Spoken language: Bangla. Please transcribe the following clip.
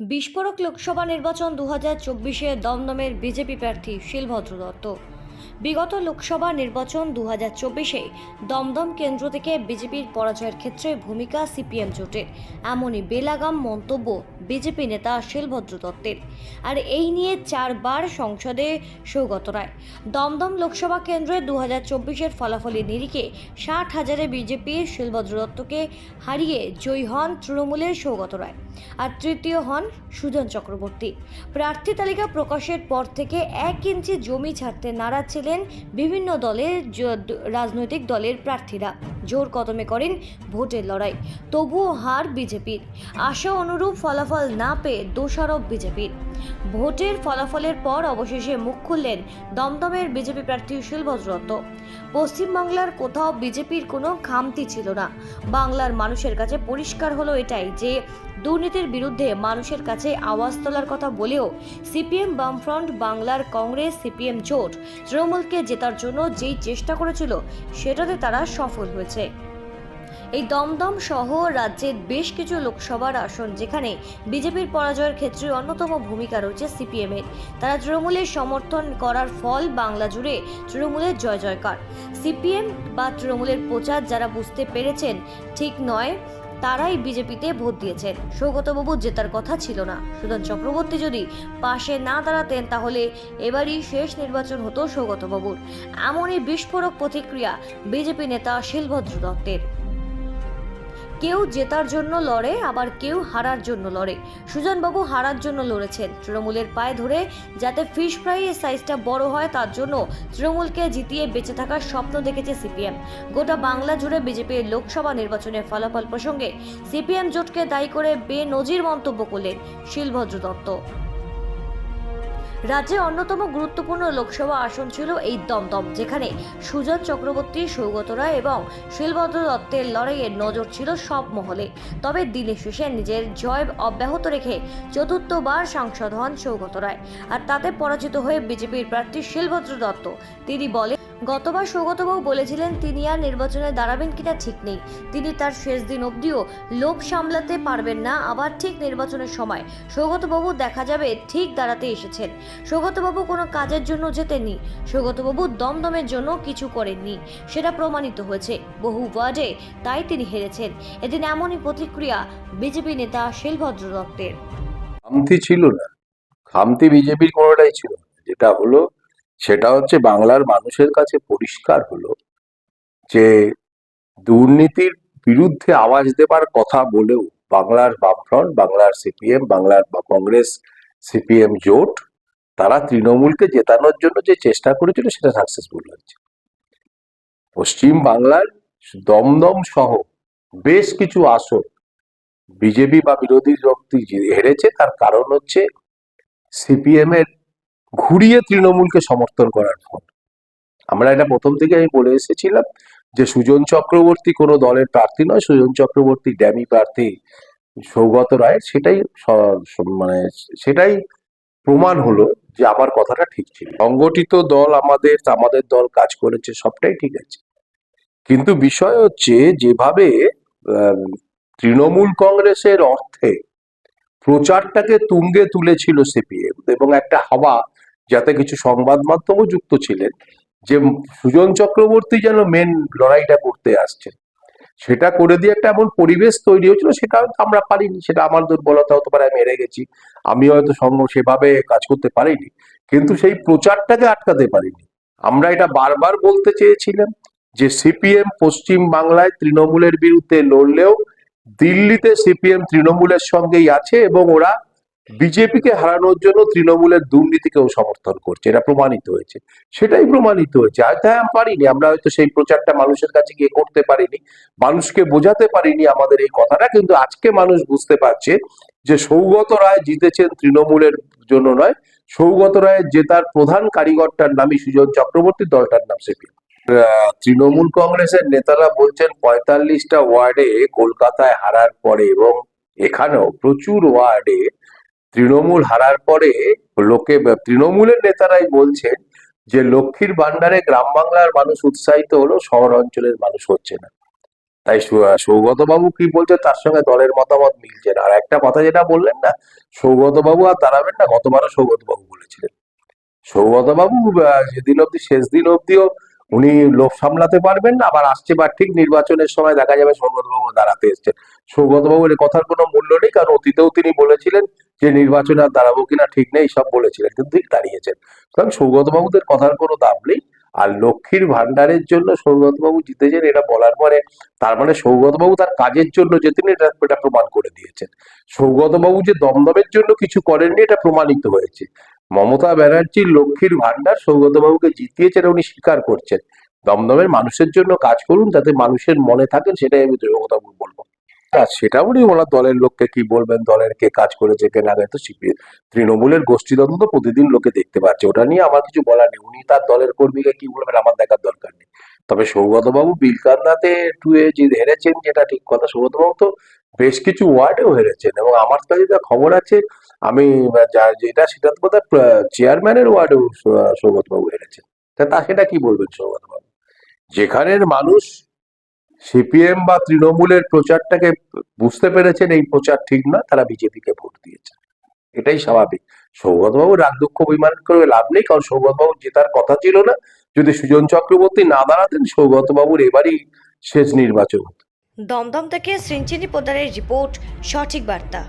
বিস্ফোরক লোকসভা নির্বাচন দু হাজার চব্বিশে দমদমের বিজেপি প্রার্থী শিলভদ্র দত্ত। বিগত লোকসভা নির্বাচন দু হাজার চব্বিশে দমদম কেন্দ্র থেকে বিজেপির পরাজয়ের ক্ষেত্রে ভূমিকা সিপিএম জোটের। এমনই বেলাগাম মন্তব্য বিজেপি নেতা শিলভদ্র দত্তের। আর এই নিয়ে চারবার সংসদে সৌগত রায়। দমদম লোকসভা কেন্দ্রে দু হাজার চব্বিশের ফলাফলের নিরিখে ষাট হাজারে বিজেপির শিলভদ্র দত্তকে হারিয়ে জয়ী হন তৃণমূলের সৌগত রায়। আর তৃতীয় হন সুজন চক্রবর্তী। প্রার্থী তালিকা প্রকাশের পর থেকে এক ইঞ্চি জমি ছাড়তে নারাজ বিভিন্ন দলের রাজনৈতিক দলের প্রার্থীরা। জোর কদমে করেন ভোটের লড়াই। তবুও হার বিজেপির। আশা অনুরূপ ফলাফল না পেয়ে দোষারোপ বিজেপির। ভোটের ফলাফলের পর অবশেষে মুখ খুললেন দমদমের বিজেপি প্রার্থী শিলভদ্র দত্ত। পশ্চিমবাংলার কোথাও বিজেপির কোনো খামতি ছিল না। বাংলার মানুষের কাছে পরিষ্কার হলো এটাই যে, দুর্নীতির বিরুদ্ধে মানুষের কাছে আওয়াজ তোলার কথা বলেও সিপিএম বামফ্রন্ট, বাংলার কংগ্রেস, সিপিএম জোট তৃণমূলকে জেতার জন্য যেই চেষ্টা করেছিল, সেটাতে তারা সফল হয়েছে। এই দমদম সহ রাজ্যের বেশ কিছু লোকসভার আসন, যেখানে বিজেপির পরাজয়ের ক্ষেত্রে অন্যতম ভূমিকা রয়েছে সিপিএমের তারা তৃণমূলের সমর্থন করার ফল বাংলা জুড়ে তৃণমূলের জয় জয়কার। সিপিএম বা তৃণমূলের প্রচার যারা বুঝতে পেরেছেন ঠিক নয়, তারাই বিজেপিতে ভোট দিয়েছেন। সৌগতবাবু জেতার কথা ছিল না। সুধন চক্রবর্তী যদি পাশে না দাঁড়াতেন, তাহলে এবারই শেষ নির্বাচন হতো সৌগতবাবুর। এমনই বিস্ফোরক প্রতিক্রিয়া বিজেপি নেতা শিলভদ্র দত্তের। কেউ জেতার জন্য লড়ে, আবার কেউ হারার জন্য লড়ে। সুজনবাবু হারার জন্য লড়েছেন। তৃণমূলের পায়ে ধরে যাতে ফিশ ফ্রাই ফ্রাইয়ের সাইজটা বড় হয়, তার জন্য তৃণমূলকে জিতিয়ে বেঁচে থাকার স্বপ্ন দেখেছে সিপিএম। গোটা বাংলা জুড়ে বিজেপির লোকসভা নির্বাচনের ফলাফল প্রসঙ্গে সিপিএম জোটকে দায়ী করে বেনজির মন্তব্য করলেন শিলভদ্র দত্ত। রাজ্যে অন্যতম গুরুত্বপূর্ণ লোকসভা আসন ছিল এই দমদম, যেখানে সুজন চক্রবর্তী, সৌগত রায় এবং শিলভদ্র দত্তের লড়াইয়ের নজর ছিল সব মহলে। তবে দিনের শেষে নিজের জয় অব্যাহত রেখে চতুর্থবার সাংসদ হন সৌগত রায়। আর তাতে পরাজিত হয়ে বিজেপির প্রার্থী শিলভদ্র দত্ত। তিনি বলেন গতবার সৌগতবাবু বলেছিলেন, তিনি আর নির্বাচনে দাঁড়াবেন কিনা ঠিক নেই। তিনি তার শেষ দিন অবধিও লোভ সামলাতে পারবেন না, আবার ঠিক নির্বাচনের সময়। সৌগতবাবু দেখা যাবে, ঠিক দাঁড়াতে এসেছেন। সৌগতবাবু কোনো কাজের জন্য যেতেননি। সৌগতবাবু দমদমের জন্য কিছু করেননি। সেটা প্রমাণিত হয়েছে। বহু ওয়ার্ডে তাই তিনি হেরেছেন। এদিন এমনই প্রতিক্রিয়া বিজেপি নেতা শিলভদ্র দত্তের। খামতি ছিল না। খামতি বিজেপির কোনোটাই ছিল যেটা হলো সেটা হচ্ছে বাংলার মানুষের কাছে পরিষ্কার হলো যে দুর্নীতির বিরুদ্ধে আওয়াজ দেবার কথা বলেও বাংলার বামফ্রন্ট, বাংলার সিপিএম, বাংলার কংগ্রেস সিপিএম জোট, তারা তৃণমূলকে জেতানোর জন্য যে চেষ্টা করেছিল সেটা সাকসেসফুল হয়েছে। পশ্চিম বাংলার দমদম সহ বেশ কিছু আসন বিজেপি বা বিরোধী শক্তি হেরেছে, তার কারণ হচ্ছে সিপিএম এর ঘুরিয়ে তৃণমূলকে সমর্থন করার ফল। আমরা এটা প্রথম থেকে আমি বলে এসেছিলাম যে সুজন চক্রবর্তী কোনো দলের প্রার্থী নয়, সুজন চক্রবর্তী ড্যামি প্রার্থী সৌগত রায়ের সেটাই মানে সেটাই প্রমাণ হলো যে আমার কথাটা ঠিক ছিল। সংগঠিত দল আমাদের আমাদের দল কাজ করেছে, সবটাই ঠিক আছে। কিন্তু বিষয় হচ্ছে যেভাবে তৃণমূল কংগ্রেসের অর্থে প্রচারটাকে তুঙ্গে তুলেছিল সিপিএম এবং একটা হাওয়া যাতে কিছু সংবাদ মাধ্যমও যুক্ত ছিলেন, যে সুজন চক্রবর্তী যেন মেন লড়াইটা করতে আসছেন সেটা করে দিয়ে একটা এমন পরিবেশ তৈরি হয়েছিল, সেটা হয়তো আমরা পারিনি, সেটা আমার দুর্বলতা হতে পারে, আমি হেরে গেছি, আমি হয়তো সঙ্গ সেভাবে কাজ করতে পারিনি, কিন্তু সেই প্রচারটাকে আটকাতে পারিনি। আমরা এটা বারবার বলতে চেয়েছিলাম যে সিপিএম পশ্চিম বাংলায় তৃণমূলের বিরুদ্ধে লড়লেও দিল্লিতে সিপিএম তৃণমূলের সঙ্গেই আছে এবং ওরা বিজেপিকে হারানোর জন্য তৃণমূলের দুর্নীতিকেও সমর্থন করছে, এটা প্রমাণিত হয়েছে। সেটাই প্রমাণিত হয়েছে। হয়তো হ্যাঁ পারিনি, আমরা হয়তো সেই প্রচারটা মানুষের কাছে গিয়ে করতে পারিনি, মানুষকে বোঝাতে পারিনি আমাদের এই কথাটা, কিন্তু আজকে মানুষ বুঝতে পারছে যে সৌগত রায় জিতেছেন তৃণমূলের জন্য নয়, সৌগত রায়ের জেতার প্রধান কারিগরটার নামই সুজন চক্রবর্তী, দলটার নাম সিপিএম। তৃণমূল কংগ্রেসের নেতারা বলছেন পঁয়তাল্লিশটা ওয়ার্ডে কলকাতায় হারার পরে এবং এখানেও প্রচুর ওয়ার্ডে তৃণমূল হারার পরে লোকে, তৃণমূলের নেতারাই বলছেন যে লক্ষ্মীর ভান্ডারে গ্রাম বাংলার মানুষ উৎসাহিত হলো, শহর অঞ্চলের মানুষ হচ্ছে না। তাই সৌগত বাবু কি বলছে তার সঙ্গে দলের মতামত মিলছে না। আর একটা কথা যেটা বললেন না সৌগত বাবু আর দাঁড়াবেন না, গতবারও সৌগত বাবু বলেছিলেন। সৌগত বাবু যেদিন অব্দি শেষ দিন অব্দিও উনি লোভ সামলাতে পারবেন না, আবার আসছে বা ঠিক নির্বাচনের সময় দেখা যাবে সৌগত বাবু দাঁড়াতে এসছেন। সৌগত বাবুর এ কথার কোনো মূল্য নেই, কারণ অতীতেও তিনি বলেছিলেন যে নির্বাচনে আর দাঁড়াবো কিনা ঠিক নেই, সব বলেছিলেন, কিন্তু ঠিক দাঁড়িয়েছেন। কারণ সৌগত বাবুদের কথার কোনো দাম নেই, আর লক্ষ্মীর ভান্ডারের জন্য সৌগত বাবু জিতেছেন, এটা বলার পরে তার মানে সৌগত বাবু তার কাজের জন্য যেতেন, এটা এটা প্রমাণ করে দিয়েছেন। সৌগত বাবু যে দমদমের জন্য কিছু করেননি, এটা প্রমাণিত হয়েছে। মমতা ব্যানার্জির লক্ষ্মীর ভান্ডার সৌগত বাবুকে জিতিয়েছেন উনি স্বীকার করছেন। দমদমের মানুষের জন্য কাজ করুন, যাতে মানুষের মনে থাকেন সেটাই আমি সৌগত বাবু বলব সেটা উনি ওনার দলের লোককে কি বলবেন, দলের কে কাজ করেছে, কে না তো তৃণমূলের গোষ্ঠীদ্বন্দ্ব প্রতিদিন লোকে দেখতে পাচ্ছে, ওটা নিয়ে আমার কিছু বলার নেই। উনি তার দলের কর্মীকে কি বলবেন, আমার দেখার দরকার নেই। তবে সৌগত বাবু বিলকান্দাতে টুয়ে যে হেরেছেন, যেটা ঠিক কথা সৌগত বাবু তো বেশ কিছু ওয়ার্ডেও হেরেছেন এবং আমার কাছে যা খবর আছে, আমি যেটা সেটা বোধহয় চেয়ারম্যানের ওয়ার্ডেও সৌগত বাবু হেরেছেন। তা সেটা কি বলবেন সৌগত বাবু যেখানের মানুষ সিপিএম বা তৃণমূলের প্রচারটাকে বুঝতে পেরেছেন, এই প্রচার ঠিক না তারা বিজেপিকে ভোট দিয়েছে। এটাই স্বাভাবিক। সৌগতবাবু রাগ দুঃখ অভিমান করে লাভ নেই, কারণ সৌগতবাবু জেতার কথা ছিল না। যদি সুজন চক্রবর্তী না দাঁড়াতেন সৌগতবাবুর এবারই শেষ নির্বাচন দমদম থেকে শ্রীঞ্চিনী পোদারের রিপোর্ট, সঠিক বার্তা।